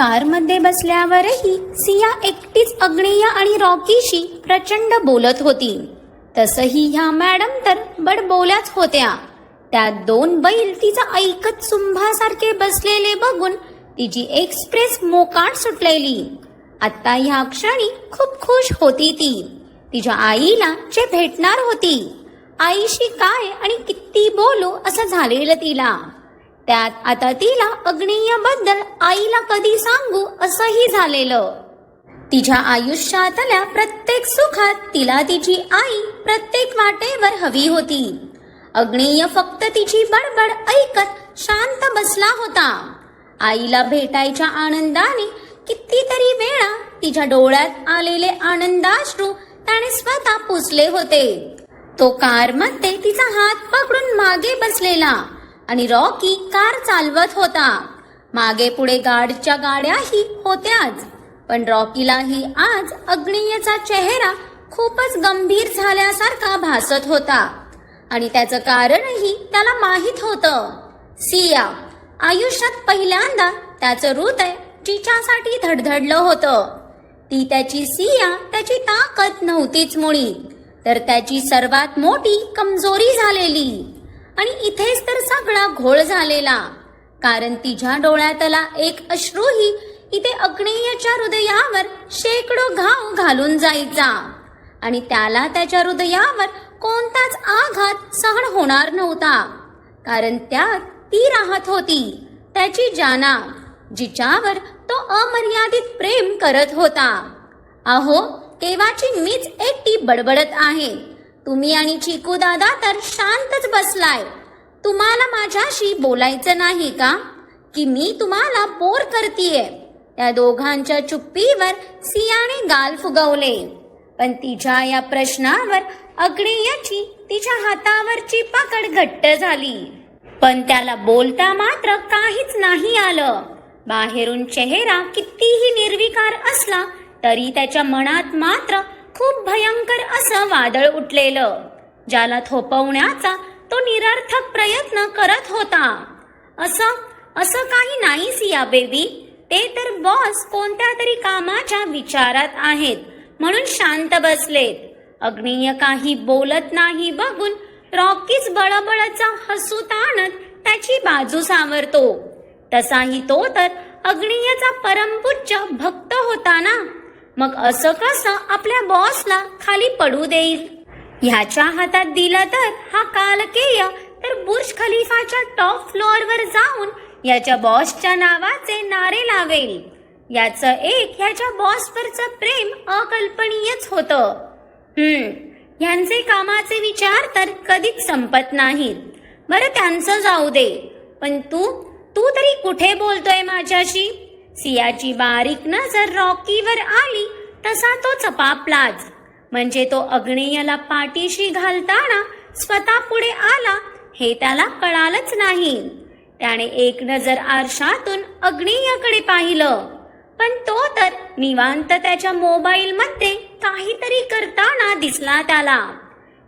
कारमध्ये बसल्यावरही सिया एकटीच अग्नेय आणि रॉकीशी प्रचंड बोलत होती. तसही ह्या मॅडम तर बडबोल्याच होत्या. त्या दोन बैल तिचं ऐकत सुंभासारखे बसलेले बघून तिची एक्सप्रेस मोकाट सुटलेली. आता ह्या क्षणी खूप खुश होती ती. तिच्या आईला जे भेटणार होती. आईशी काय आणि किती बोलू असं झालेलं तिला. त्यात आता तिला अग्नेयबद्दल आईला कधी सांगू असंही झालेलं. तिच्या आयुष्यातल्या प्रत्येक सुखात तिला तिची आई प्रत्येक वाटेवर हवी होती. अग्नेय फक्त तिची बडबड ऐकत शांत बसला होता. आईला भेटायच्या आनंदाने कितीतरी वेळा तिच्या डोळ्यात आलेले आनंदाश्रू त्याने स्वतः पुसले होते. तो कारमध्ये तिचा हात पकडून मागे बसलेला. आणि रॉकी कार चालवत होता. मागे पुढे गाडच्या गाड्याही होत्याच. पण रॉकीलाही आज अग्नियचा चेहरा खूपच गंभीर झाल्यासारखा भासत होता. आणि त्याचं कारणही त्याला माहीत होतं. सिया आयुष्यात पहिल्यांदा त्याचं हृदय जिच्यासाठी धडधडलं होतं. ती त्याची सिया त्याची ताकद नव्हतीच मुळी. तर त्याची सर्वात मोठी कमजोरी झालेली. आणि इथेच तर सगळा घोळ झालेला. कारण तिच्या डोळ्यातला एक अश्रूही इथे अग्नेयच्या हृदयावर शेकडो घाव घालून जायचा. आणि त्याला त्याच्या हृदयावर कोणताच आघात सहन होणार नव्हता. कारण त्यात ती राहत होती त्याची जाना जिच्यावर तो अमर्यादित प्रेम करत होता. अहो केव्हाची मीच एकटी बडबडत आहे. तुम्ही आणि चिकू दादा तर शांतच बसलाय. तुम्हाला माझ्याशी बोलायचं नाही का? की मी तुम्हाला बोर करतीये. त्या दोघांच्या चुप्पीवर सियाने गाल फुगवले. पण तिच्या या प्रश्नावर अग्नेयाची तिच्या हातावरची पकड घट्ट झाली. पण त्याला बोलता मात्र काहीच नाही आलं. बाहेरून चेहरा कितीही निर्विकार असला तरी त्याच्या मनात मात्र खूप भयंकर असं वादळ उठलेलं ज्याला थोपवण्याचा तो निरर्थक प्रयत्न करत होता. असं असं काही नाही सिया बेबी ते तर बॉस कोणत्या तरी कामाच्या विचारात आहेत म्हणून शांत बसलेत. अग्नीय काही बोलत नाही बघून रॉकीच बळबळचा हसू ताणत त्याची बाजू सावरतो. तसाही तो तर अग्नियचा परमपुच्च भक्त होता ना? मग असं कसं आपल्या बॉसला खाली पडू देईल? ह्याच्या हातात दिलं तर हा कालकेय. तर बुर्ज खलिफाच्या टॉप फ्लोअरवर जाऊन याच्या बॉसच्या नावाचे नारे लावेल. याचं एक ह्याच्या बॉसवरचं प्रेम अकल्पनीयच होतं. हम्म ह्यांचे कामाचे विचार तर कधीच संपत नाहीत. बरं त्यांचं जाऊ दे. पण तू तू तरी कुठे बोलतोय माझ्याशी? सियाची बारीक नजर रॉकीवर आली तसा तो चपापलाच. म्हणजे तो अग्नेयला पाठीशी घालताना स्वतः पुढे आला हे त्याला कळालंच नाही. त्याने एक नजर आरशातून अग्नेयाकडे पाहिलं. पण तो तर निवांत त्याच्या मोबाईल मध्ये काहीतरी करताना दिसला त्याला.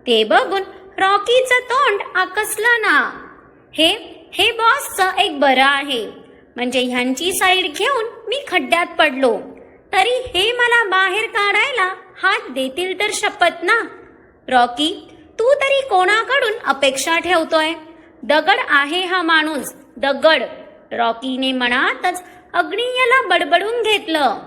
ते बघून रॉकीचं तोंड आकसलं ना. हे हे बॉसचं एक बरं आहे. म्हणजे ह्यांची साईड घेऊन मी खड्ड्यात पडलो. तरी हे मला बाहेर काढायला हात देतील तर शपथ ना? रॉकी तू तरी कोणाकडून अपेक्षा ठेवतोय? दगड आहे हा माणूस दगड रॉकीने मनातच अग्नियाला बडबडून घेतलं.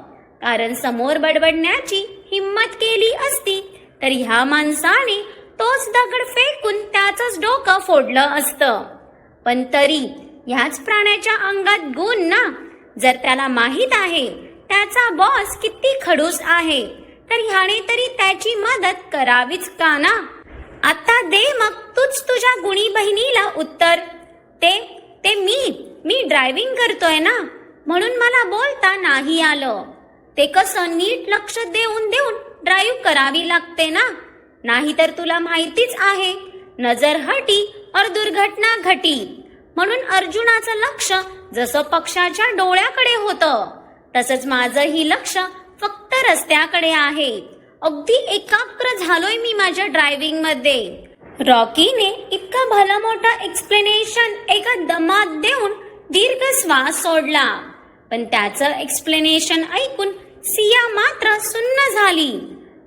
कारण समोर बडबडण्याची हिम्मत केली असती तर ह्या माणसाने तोच दगड फेकून त्याचंच डोकं फोडलं असतं. पण तरी ह्याच प्राण्याच्या अंगात गुण ना. जर त्याला माहीत आहे त्याचा बॉस किती खडूस आहे तर ह्याने तरी त्याची मदत करावीच का ना? आता दे मग तूच तुझ्या गुणी बहिणीला उत्तर. ते ते मी मी ड्रायव्हिंग करतोय ना. म्हणून मला बोलता नाही आलं. ते कसं नीट लक्ष देऊन देऊन ड्राईव्ह करावी लागते ना? नाहीतर तुला माहितीच आहे नजर हटी और दुर्घटना घटी. म्हणून अर्जुनाचं लक्ष जसं पक्षाच्या डोळ्याकडे होतं तसंच माझंही लक्ष फक्त रस्त्याकडे आहे. अगदी एकाग्र झालोय मी माझ्या ड्रायव्हिंगमध्ये रॉकीने इतका भला मोठा एक्सप्लेनेशन एका दमात देऊन दीर्घ श्वास सोडला. पण त्याचं एक्सप्लेनेशन ऐकून सिया मात्र सुन्न झाली.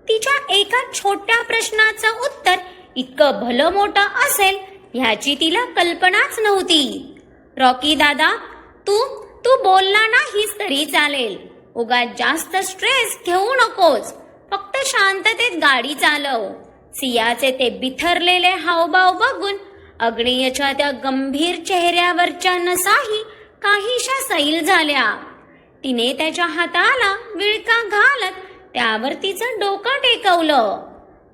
तिच्या एका छोट्या प्रश्नाचं उत्तर इतकं भलं मोठं असेल ह्याची तिला कल्पनाच नव्हती. रॉकी दादा तू तू बोलला नाहीस तरी चालेल. उगा जास्त स्ट्रेस घेऊ नकोस. फक्त शांततेत गाडी चालव. सियाचे ते बिथरलेले हावभाव बघून अग्नेयच्या त्या गंभीर चेहऱ्यावरच्या नसाही काहीशा सैल झाल्या. तिने त्याच्या हाताला विळका घालत त्यावर तिचं डोकं टेकवलं.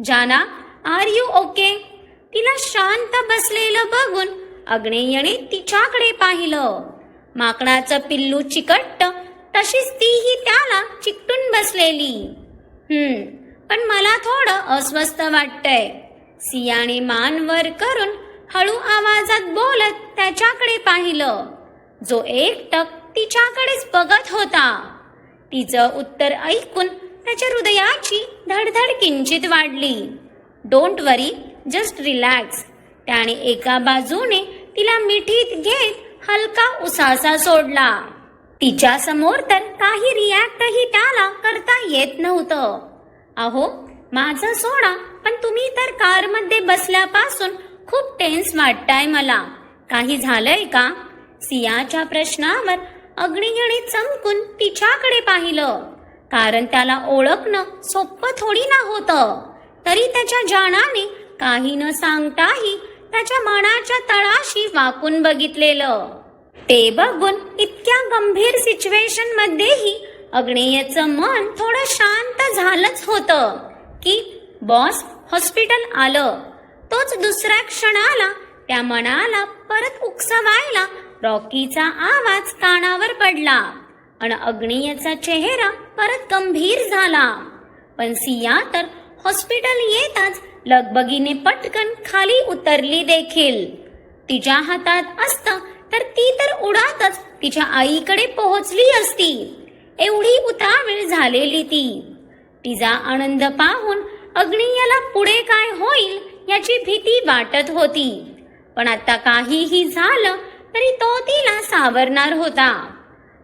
जाना आर यू ओके तिला शांत बसलेलं बघून अग्नेयने तिच्याकडे पाहिलं. माकडाचं पिल्लू चिकट तशीच तीही त्याला चिकटून बसलेली. हम्म पण मला थोडं अस्वस्थ वाटतंय. सियाने मान वर करून हळू आवाजात बोलत त्याच्याकडे पाहिलं. जो एकटक तिच्याकडेच बघत होता. तिचं उत्तर ऐकून त्याच्या हृदयाची धडधड किंचित वाढली. डोंट वरी जस्ट रिलॅक्स त्याने एका बाजूने तिला मिठीत घेत हलका उसासा सोडला. तिच्या समोर तर काही रिॲक्टही त्याला करता येत नव्हतं. अहो माझं सोडा पण तुम्ही तर कारमध्ये बसल्यापासून खूप टेन्स वाटताय मला. काही झालंय का? सियाच्या प्रश्नावर अग्निगिणी चमकून तिच्याकडे पाहिलं. कारण त्याला ओळखणं सोपं थोडी ना होतं. तरी त्याच्या जाणाने काही न सांगताही त्याच्या मनाच्या तळाशी वाकून बघितलेलं. ते बघून इतक्या गंभीर सिच्युएशन मध्येही अग्नेयचं मन थोडं शांत झालंच होतं. की बॉस हॉस्पिटल आलं. तोच दुसऱ्या क्षणाला त्या मनाला परत उकसवायला रॉकीचा आवाज कानावर पडला. आणि अग्नियचा चेहरा परत गंभीर झाला. पण सिया तर हॉस्पिटल येताच लगबगीने पटकन खाली उतरली देखील. तिच्या हातात असतं तर ती तर उडातच तिच्या आईकडे पोहोचली असती. एवढी उतावीळ झालेली ती. तिचा आनंद पाहून अग्नियाला पुढे काय होईल याची भीती वाटत होती. पण आता काहीही झालं तरी तो तिला सावरणार होता.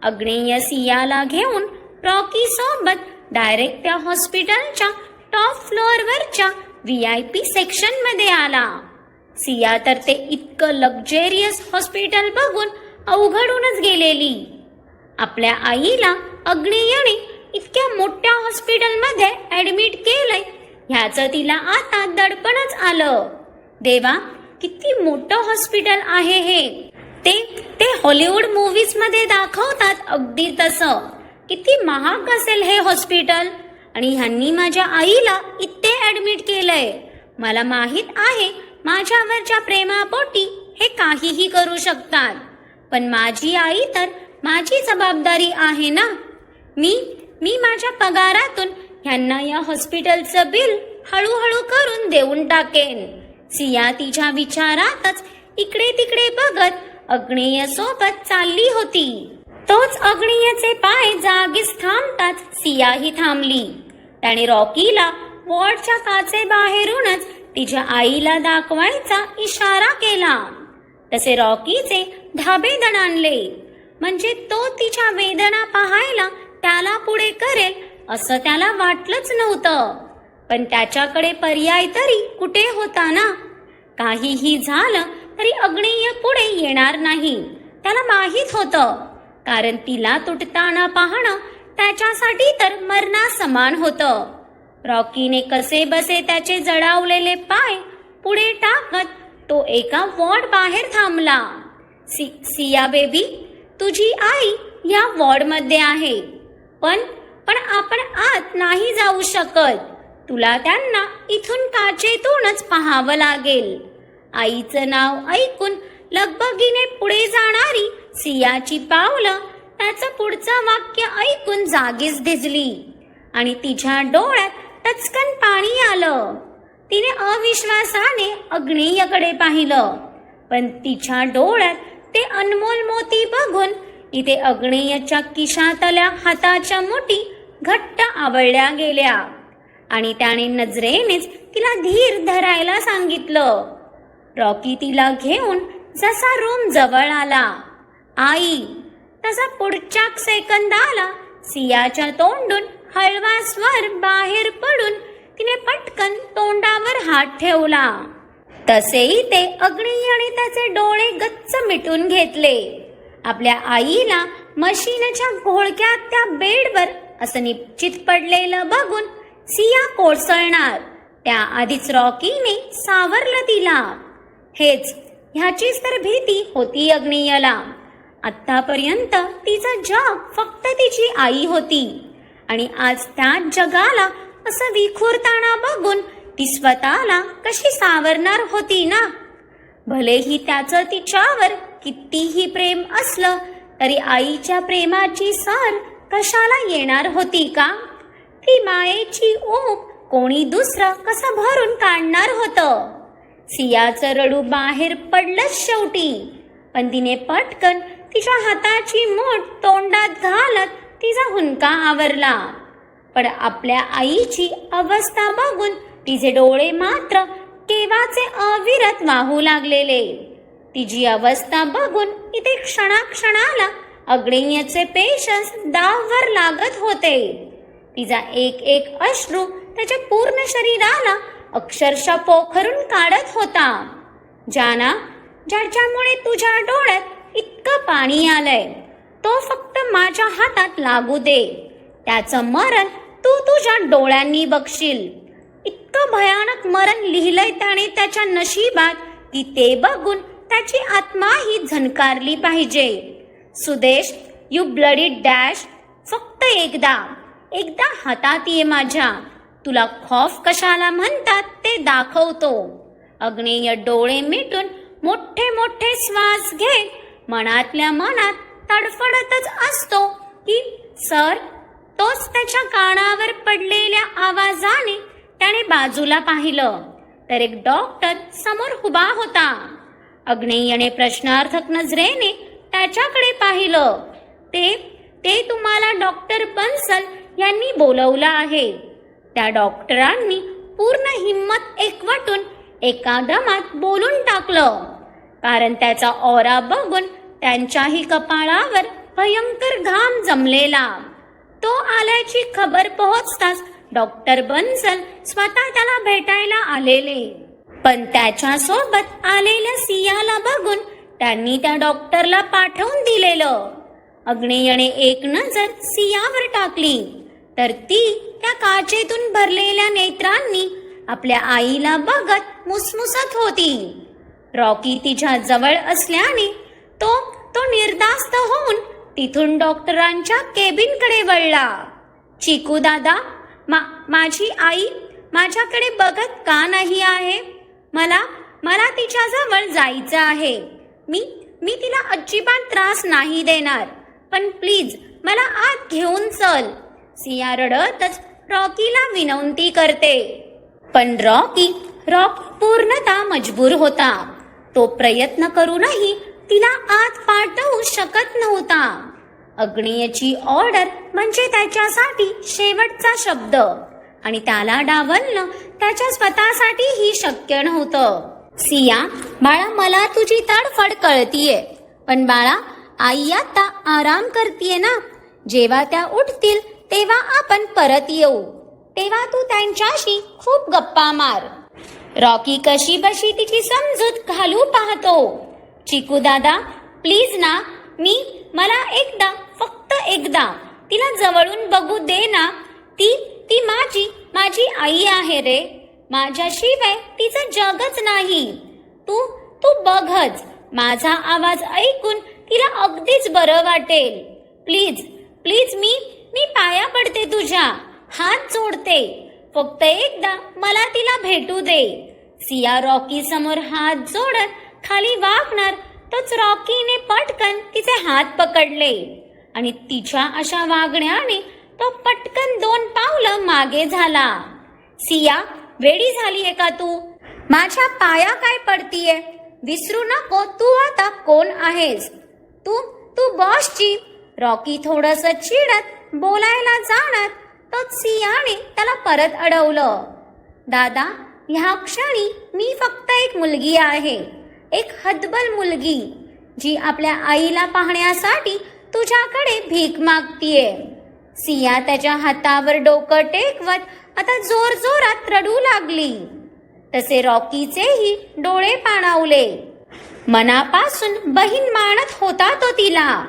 अग्नेय सियाला घेऊन रॉकी सोबत डायरेक्ट त्या हॉस्पिटलच्या टॉप फ्लोअरवरच्या व्ही आय पी सेक्शनमध्ये आला. सिया तर ते इतकं लक्झेरियस हॉस्पिटल बघून अवघडूनच गेलेली. आपल्या आईला अग्नेयने इतक्या मोठ्या हॉस्पिटलमध्ये ऍडमिट केलंय ह्याचं तिला आता दडपणच आलं. देवा किती मोठं हॉस्पिटल आहे हे. ते ते हॉलिवूड मूवीजमध्ये दाखवतात अगदी तसं. किती महाग असेल हे हॉस्पिटल आणि ह्यांनी माझ्या आईला इथे ऍडमिट केलंय. मला माहीत आहे माझ्यावरच्या प्रेमापोटी हे काहीही करू शकतात. पण माझी आई तर माझी जबाबदारी आहे ना? मी मी माझ्या पगारातून ह्यांना या हॉस्पिटलचं बिल हळूहळू करून देऊन टाकेन. सिया तिच्या विचारातच इकडे तिकडे बघत अग्नेय सोबत चालली होती. तोच अग्नेयचे पाय जागीच थांबतात. सियाही थांबली. त्याने रॉकीला वॉर्डच्या काचे बाहेरूनच तिच्या आईला दाखवायचा इशारा केला. तसे रॉकीचे धाबे दणाणले. म्हणजे तो तिच्या वेदना पाहायला त्याला पुढे करेल असं त्याला वाटलंच नव्हतं. पण त्याच्याकडे पर्याय तरी कुठे होता ना? काहीही झालं तरी अग्नेय पुढे येणार नाही. त्याला माहीत होतं. कारण तिला तुटताना पाहणं त्याच्यासाठी तर मरणा समान होतं. रॉकीने कसे बसे त्याचे जडावलेले पाय पुढे टाकत तो एका वॉर्ड बाहेर थांबला. सी सिया बेबी तुझी आई या वॉर्डमध्ये आहे. पण पण आपण आत नाही जाऊ शकत. तुला त्यांना इथून काचेतूनच पाहावं लागेल. आईचं नाव ऐकून लगबगीने पुढे जाणारी सियाची पावलं त्याचं पुढचं वाक्य ऐकून जागीच धिजली आणि तिच्या डोळ्यात टचकन पाणी आलं. तिने अविश्वासाने अग्नेयकडे पाहिलं. पण तिच्या डोळ्यात ते अनमोल मोती बघून इथे अग्नेयच्या किशातल्या हाताच्या मुठी घट्ट आवळल्या गेल्या. आणि त्याने नजरेनेच तिला धीर धरायला सांगितलं. रॉकी तिला घेऊन जसा रूम जवळ आला. आई. तसा पुढच्या सेकंदाला सियाच्या तोंडून हळवा स्वर बाहेर पडून तिने पटकन तोंडावर हात ठेवला. तसेही ते अग्नी आणि त्याचे डोळे गच्च मिटून घेतले. आपल्या आईला मशीनच्या घोळक्यात त्या बेडवर असं निश्चित पडलेलं बघून सिया कोसळणार. त्याआधीच रॉकीने सावरलं तिला. हेच ह्याचीच तर भीती होती अग्नियला. आतापर्यंत तिचं जग फक्त तिची आई होती. आणि आज त्या जगाला असं विखुरताना बघून ती स्वतःला कशी सावरणार होती ना? भलेही त्याचं तिच्यावर कितीही प्रेम असलं तरी आईच्या प्रेमाची सर कशाला येणार होती का? ती मायेची ओप कोणी दुसरं कसं भरून काढणार होतं? सियाचं रडू बाहेर पडलंच शेवटी. पण तिने पटकन तिच्या हाताची मूठ तोंडात घालत तिचा हुंका आवरला. पण आपल्या आईची अवस्था बघून तिचे डोळे मात्र केवाचे अविरत वाहू लागलेले. तिची अवस्था बघून इथे क्षणाक्षणाला अग्नियचे पेशन्स दाववर लागत होते. तिचा एक एक अश्रू त्याच्या पूर्ण शरीराला अक्षरशः पोखरून काढत होता. ज्याना ज्याच्यामुळे तुझ्या डोळ्यात इतकं पाणी आलंय तो फक्त माझ्या हातात लागू दे. त्याचं मरण तू तुझ्या डोळ्यांनी बघशील. इतकं भयानक मरण लिहिलंय त्याने त्याच्या नशिबात की ते बघून त्याची आत्मा ही झनकारली पाहिजे. सुदेश यू ब्लडी डॅश फक्त एकदा एकदा हातात ये माझ्या. तुला खौफ कशाला म्हणतात ते दाखवतो. अग्नेय डोळे मिटून मोठे मोठे श्वास घेत मनातल्या मनात तडफडतच असतो की सर तोच त्याच्या कानावर पडलेल्या आवाजाने त्याने बाजूला पाहिलं. तर एक डॉक्टर समोर उभा होता. अग्नेयने प्रश्नार्थक नजरेने त्याच्याकडे पाहिलं. ते ते तुम्हाला डॉक्टर बन्सल यांनी बोलवलं आहे. त्या डॉक्टरांनी पूर्ण हिंमत एकवटून एका दमात बोलून टाकलं. कारण त्याचा ओरा बघून त्यांच्याही कपाळावर भयंकर घाम जमलेला. तो आल्याची खबर पोहोचताच डॉक्टर बन्सल स्वतः त्याला भेटायला आलेले. पण त्याच्या सोबत आलेल्या सियाला बघून त्यांनी त्या डॉक्टरला पाठवून दिलेलं. अग्नेयने एक नजर सियावर टाकली तर ती त्या काचेतून भरलेल्या नेत्रांनी आपल्या आईला बघत मुसमुसत होती. रॉकी तिच्या जवळ असल्याने तो तो निर्धास्त होऊन तिथून डॉक्टरांच्या केबिनकडे वळला. चिकू दादा मा माझी आई माझ्याकडे बघत का नाही आहे? मला मला तिच्याजवळ जायचं आहे. मी मी तिला अजिबात त्रास नाही देणार. पण प्लीज मला आत घेऊन चल. सिया रडतच रॉकीला विनंती करते. पण रॉकी रॉकी पूर्णतः मजबूर होता. तो प्रयत्न करूनही तिला आत पाठवू शकत नव्हता. अग्नियची ऑर्डर म्हणजे त्याच्यासाठी शेवटचा शब्द. आणि त्याला डावलणं त्याच्या स्वतःसाठीही शक्य नव्हतं. सिया बाळा मला तुझी तडफड कळतीये. पण बाळा आई आता आराम करतीये ना? जेव्हा त्या उठतील तेव्हा आपण परत येऊ. तेव्हा तू त्यांच्याशी खूप गप्पा मार. रॉकी कशी बशी तिची समजूत घालू पाहतो. चिकू दादा प्लीज ना मी मला एकदा फक्त एकदा तिला जवळून बघू दे ना. ती ती माझी माझी आई आहे रे. माझ्याशिवाय तिचं जगच नाही. तू तू बघच माझा आवाज ऐकून तिला अगदीच बरं वाटेल. प्लीज प्लीज मी मी पाया पडते तुझ्या हात जोडते. फक्त एकदा मला तिला भेटू दे. सिया रॉकी समोर हात जोडत खाली वाकणार तोच रॉकीने पटकन तिचे हात पकडले. आणि तिच्या अशा वागण्याने तो पटकन दोन पावलं मागे झाला. सिया वेडी झाली आहे का तू? माझ्या पाया काय पडतीये? विसरू नको तू आता कोण आहेस? तू तू बॉसची. रॉकी थोडस चिडत बोलायला जाणार तो सियाने त्याला परत अडवलं. दादा ह्या क्षणी मी फक्त एक मुलगी आहे. एक हतबल मुलगी जी आपल्या आईला पाहण्यासाठी तुझ्याकडे भीक मागतीये. सिया त्याच्या हातावर डोकं टेकवत आता जोर जोरात रडू लागली. तसे रॉकीचेही डोळे पाणावले. मनापासून बहीण मानत होता तो तिला.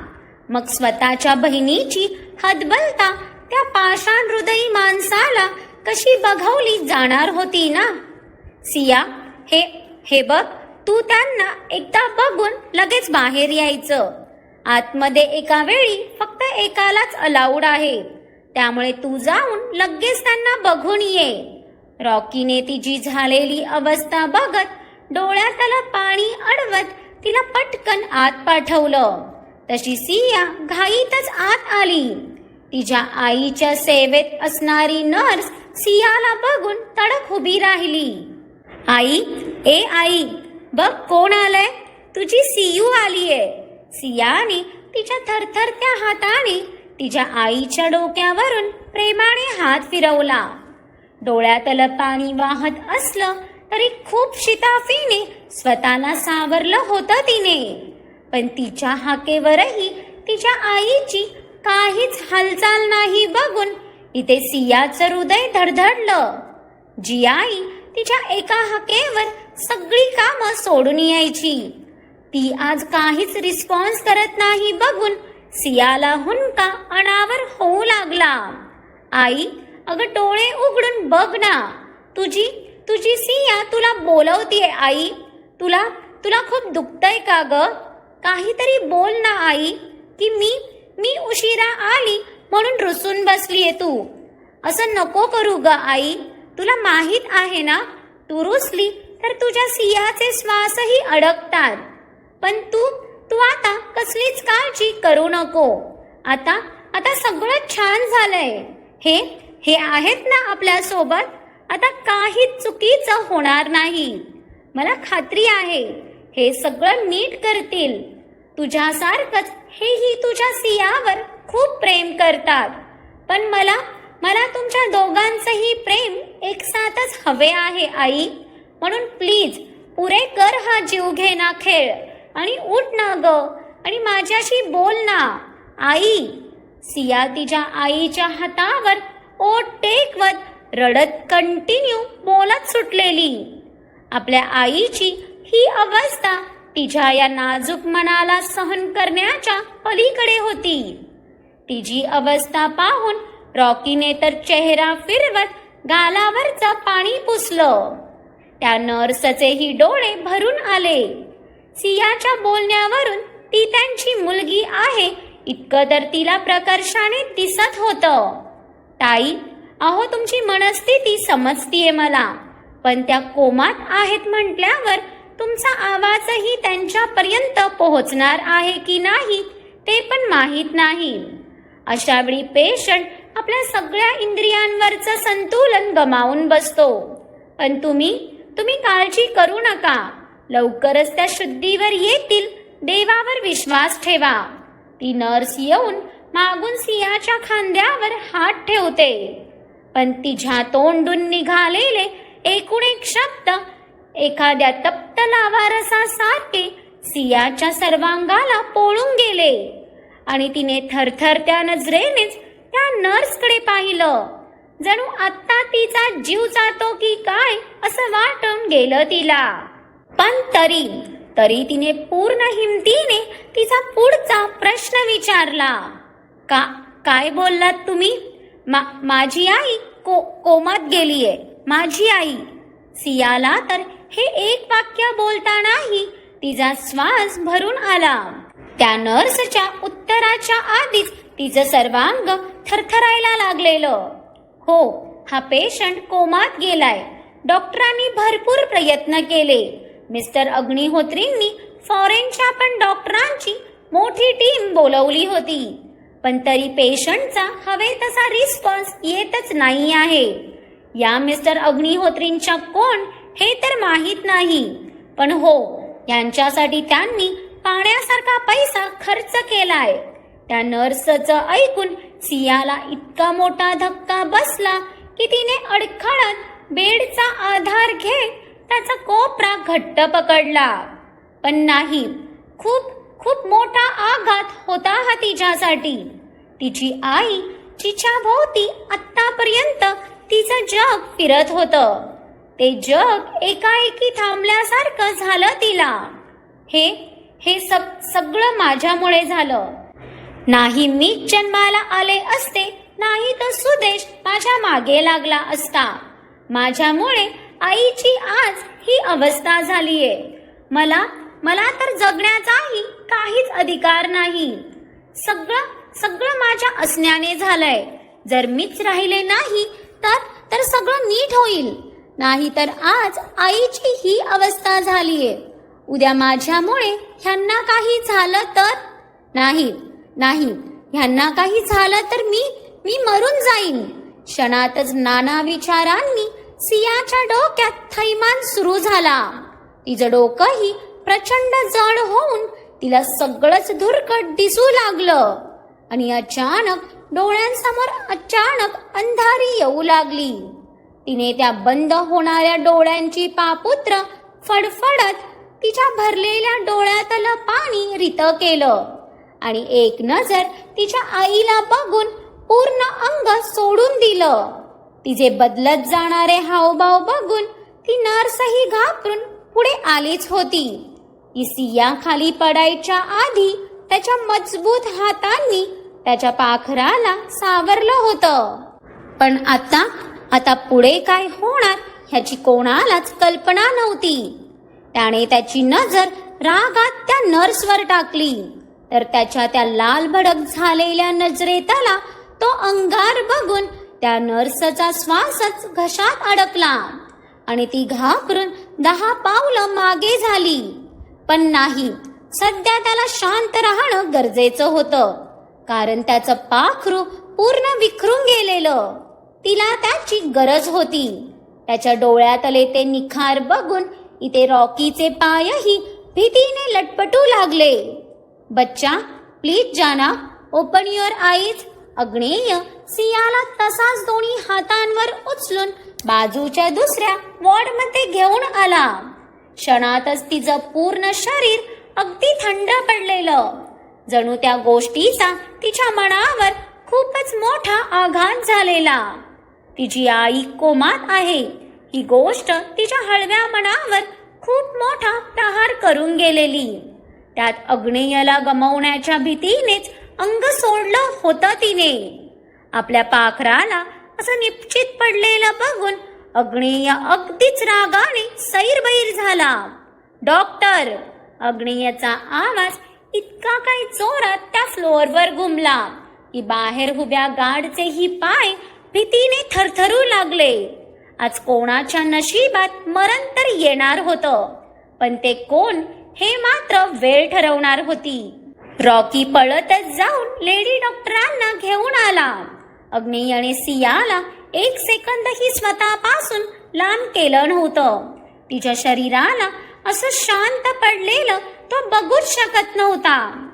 मग स्वतःच्या बहिणीची हदबलता त्या पाषाण हृदयी माणसाला कशी बघवली जाणार होती ना? सिया हे हे बघ. तू त्यांना एकदा बघून लगेच बाहेर यायचं. आतमध्ये एका वेळी फक्त एकालाच अलाउड आहे. त्यामुळे तू जाऊन लगेच त्यांना बघून ये. रॉकीने तिची झालेली अवस्था बघत डोळ्यातला पाणी अडवत तिला पटकन आत पाठवलं. तशी सिया घाईतच आत आली. तिच्या आईच्या सेवेत असणारी नर्स सियाला बघून तडक उभी राहिली. आई ए आई बघ कोण आलंय. तुझी सियू आलीये. सियाने तिच्या थरथरत्या हाताने तिच्या आईच्या डोक्यावरून प्रेमाने हात फिरवला. डोळ्यातलं पाणी वाहत असलं तरी खूप शिताफीने स्वतःला सावरलं होतं तिने. पण तिच्या हाकेवरही तिच्या आईची काहीच हालचाल नाही बघून इथे सियाचं हृदय धडधडलं. जी आई तिच्या एका हाकेवर सगळी कामं सोडून यायची. ती आज काहीच रिस्पॉन्स करत नाही बघून सियाला हुंका अनावर होऊ लागला. आई अगं डोळे उघडून बघ ना. तुझी तुझी सिया तुला बोलवतीये आई. तुला तुला खूप दुखतंय का ग? काहीतरी बोल ना आई की मी मी उशिरा आली म्हणून रुसून बसलीये तू. असं नको करू ग आई. तुला माहीत आहे ना? तू रुसली तर तुझ्या सियाचे श्वासही अडकतात. पण तू तू आता कसलीच काळजी करू नको. आता आता सगळं छान झालंय. हे हे आहेत ना आपल्यासोबत? आता काहीच चुकीचं होणार नाही. मला खात्री आहे हे सगळं नीट करतील. तुझ्यासारखंच हेही तुझ्या सियावर खूप प्रेम करतात. पण मला मला तुमच्या दोघांचंही प्रेम एकसाथच हवे आहे आई. म्हणून प्लीज पुरे कर हा जीव घेना खेळ. आणि उठ ना ग आणि माझ्याशी बोल ना. आई सिया तिच्या आईच्या हातावर ओट टेकवत रडत कंटिन्यू बोलत सुटलेली. आपल्या आईची ही अवस्था तिच्या या नाजूक मनाला सहन करण्याच्या पलीकडे होती. तिची अवस्था पाहून रॉकीने तर चेहरा फिरवत गालावरचं पाणी पुसलं. त्या नर्सचेही डोळे भरून आले. सियाच्या बोलण्यावरून ती त्यांची मुलगी आहे इतकं तर तिला प्रकर्षाने दिसत होतं. ताई अहो तुमची मनस्थिती समजतीये मला पण त्या कोमात आहेत म्हटल्यावर तुमचा आवाजही त्यांच्यापर्यंत पोहोचणार आहे की नाही ते पण माहीत नाही. अशा वेळी पेशंट आपल्या सगळ्या इंद्रियांवरचं संतुलन गमावून बसतो. पण तुम्ही तुम्ही काळजी करू नका. लवकरच त्या शुद्धीवर येतील. देवावर विश्वास ठेवा. ती नर्स येऊन मागून सियाच्या खांद्यावर हात ठेवते. पण तिच्या तोंडून निघालेले एकूण एक शब्द एखाद्या तप्त लावारसासारखे सियाच्या सर्वांगाला पोळून गेले. आणि तिने थरथरत्या नजरेनेच त्या नर्सकडे पाहिलं. जणू आत्ता तिचा जीव जातो की काय असं वाटून गेलं तिला. पण तरी तरी तिने पूर्ण हिमतीने तिचा पुढचा प्रश्न विचारला. का काय बोललात तुम्ही? मा माझी आई को कोमात गेलीये. माझी आई. सियाला तर हे एक वाक्य बोलतानाही तिचा श्वास भरून आला. त्या नर्सच्या उत्तराच्या आधीच तिचं सर्वांग थरथरायला लागलेलं. हो हा पेशंट कोमात गेलाय. डॉक्टरांनी भरपूर प्रयत्न केले. मिस्टर अग्निहोत्रींनी फॉरेनच्या पण डॉक्टरांची मोठी टीम बोलवली होती. पण तरी पेशंटचा हवे तसा रिस्पॉन्स येतच नाही आहे. या मिस्टर अग्निहोत्रींच्या कोण हे तर माहीत नाही. पण हो यांच्यासाठी त्यांनी पाण्यासारखा पैसा खर्च केलाय. त्या नर्सचं ऐकून सियाला इतका मोठा धक्का बसला की तिने अडखळत बेडचा आधार घेत त्याचा कोपरा घट्ट पकडला. पण नाही खूप खूप मोठा आघात होता हा तिच्यासाठी. तिची आई तिच्या भोवती आतापर्यंत तिचं जग फिरत होतं. ते जग एकाएकी थांबल्यासारखं झालं तिला. हे हे सग सगळं माझ्यामुळे झालं. नाही मी जन्माला आले असते नाही तर सुदेश माझ्या मागे लागला असता. माझ्यामुळे आईची आज ही अवस्था झालीये. मला मला तर जगण्याचाही काहीच अधिकार नाही. सगळं सगळं माझ्या असण्याने झालंय. जर मीच राहिले नाही तर तर सगळं नीट होईल. नाही तर आज आईची ही अवस्था झालीये. उद्या माझ्यामुळे ह्यांना काही झालं तर? नाही. नाही ह्यांना काही झालं तर मी मी मरून जाईन. क्षणातच नाना विचारांनी सियाच्या डोक्यात थैमान सुरू झाला. तिचं डोकंही प्रचंड जड होऊन तिला सगळंच धुरकट दिसू लागलं. आणि अचानक डोळ्यांसमोर अचानक अंधारी येऊ लागली. तिने त्या बंद होणाऱ्या डोळ्यांची पापुत्र फडफडत तिच्या भरलेल्या डोळ्यातलं पाणी रित केलं. आणि एक नजर तिच्या आईला बघून पूर्ण अंग सोडून दिलं. तिचे बदलत जाणारे हावभाव बघून ती नर्सही घाबरून पुढे आलीच होती. इसिया खाली पडायच्या आधी त्याच्या मजबूत हातांनी त्याच्या पाखराला सावरलं होतं. पण आता आता पुढे काय होणार ह्याची कोणालाच कल्पना नव्हती. त्याने त्याची नजर रागात त्या नर्सवर टाकली. तर त्याच्या त्या लाल भडक झालेल्या नजरेतला तो अंगार बघून त्या नर्सचा श्वासच घशात अडकला आणि ती घाबरून दहा पावलं मागे झाली. पण नाही सध्या त्याला शांत राहणं गरजेचं होतं कारण त्याचं पाखरू पूर्ण विखरून गेलेलं. तिला त्याची गरज होती. त्याच्या डोळ्यातले ते निखार बघून इथे रॉकीचे पायही भीतीने लटपटू लागले. बच्चा प्लीज जाना. ओपन युअर आईज अग्नेय सियाला तसाच दोन्ही हातांवर उचलून बाजूच्या दुसऱ्या वॉर्डमध्ये घेऊन आला. क्षणातच तिचं पूर्ण शरीर अगदी थंड पडलेलं. जणू त्या गोष्टीचा तिच्या मनावर खूपच मोठा आघात झालेला. तिची आई कोमात आहे. ही गोष्ट तिच्या हळव्या मनावर खूप मोठा प्रहार करून गेलेली. त्यात अग्नेयला गमावण्याच्या भीतीनेच अंग सोडलं होतं तिने. आपल्या पाखराला असं निश्चित पडलेलं बघून अग्नेय अगदीच रागाने सैरबैर झाला. डॉक्टर अग्नेयचा आवाज इतका काही जोरात त्या फ्लोअरवर घुमला की बाहेर उभ्या ही पाय भीतीने थरथरू लागले. आज कोणाच्या नशिबात मरण तर येणार होतं पण ते कोण हे मात्र वेळ ठरवणार होती. रॉकी पळतच जाऊन लेडी डॉक्टरांना घेऊन आला. अग्नी आणि सियाला एक सेकंदही स्वतःपासून लांब केलं नव्हतं. तिच्या शरीराला असं शांत पडलेलं तो बघूच शकत नव्हता.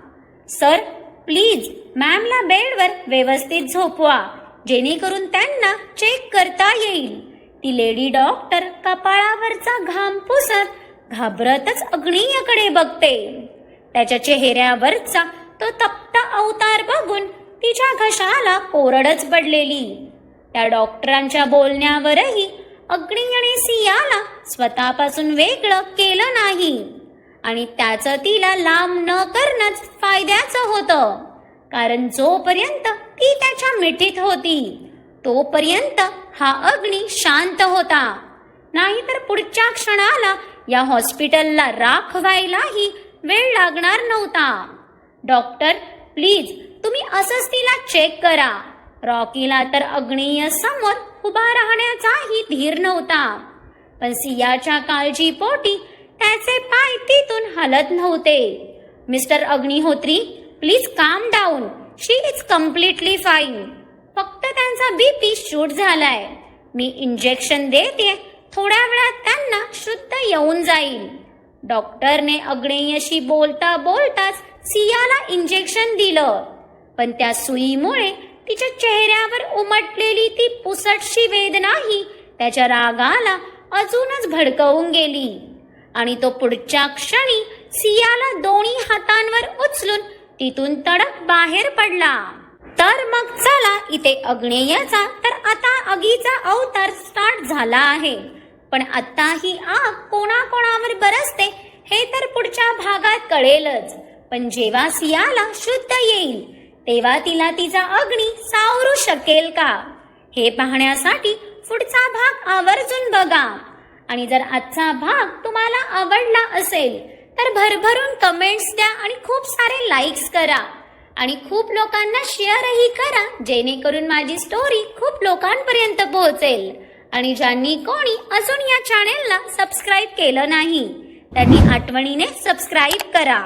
सर प्लीज मॅमला बेडवर व्यवस्थित झोपवा जेणेकरून त्यांना चेक करता येईल. ती लेडी डॉक्टर कपाळावरचा घाम पुसत घाबरतच अग्नीयकडे बघते. त्याच्या चेहऱ्यावरचा तो तप्त अवतार बघून तिच्या घशाला कोरडच पडलेली. त्या डॉक्टरांच्या बोलण्यावरही अग्नी आणि सियाला स्वतःपासून वेगळं केलं नाही. आणि त्याचं तिला लांब न करणंच फायद्याचं होतं. कारण जोपर्यंत ती त्याच्या मिठीत होती तोपर्यंत हा अग्नी शांत होता. नाहीतर पुढच्या क्षणाला या हॉस्पिटलला राख व्हायलाही वेळ लागणार नव्हता. डॉक्टर प्लीज तुम्ही असंच तिला चेक करा. रॉकीला तर अग्नीय समोर उभा राहण्याचाही धीर नव्हता. पण सियाच्या काळजीपोटी त्याचे पाय तिथून हलत नव्हते. Mister Agnihotri please calm down. She is completely fine. फक्त त्यांचा बीपी शूट झालाय. मी इंजेक्शन देते थोड्या वेळात त्यांना शुद्ध येऊन जाईल. डॉक्टरने अग्नेयशी बोलता बोलताच सियाला इंजेक्शन दिलं. पण त्या सुईमुळे तिच्या चेहऱ्यावर उमटलेली ती पुसटशी वेदनाही त्याच्या रागाला अजूनच भडकवून गेली. आणि तो पुढच्या क्षणी सियाला दोन्ही हातांवर उचलून तिथून तडक बाहेर पडला. तर मग चला इथे अग्नेयाचा तर आता आगीचा अवतार स्टार्ट झाला आहे. पण आता ही आग कोणाकोणावर बरसते हे तर पुढच्या भागात कळेलच. पण जेव्हा सियाला शुद्ध येईल तेव्हा तिला तिचा अग्नी सावरू शकेल का? हे पाहण्यासाठी पुढचा भाग आवर्जून बघा. आणि जर आजचा भाग तुम्हाला आवडला असेल तर भरभरून कमेंट्स द्या आणि खूप सारे लाईक्स करा. आणि खूप लोकांना शेअरही करा जेणेकरून माझी स्टोरी खूप लोकांपर्यंत पोहोचेल. आणि ज्यांनी कोणी अजून या चॅनेलला सबस्क्राईब केलं नाही त्यांनी आठवणीने सबस्क्राईब करा.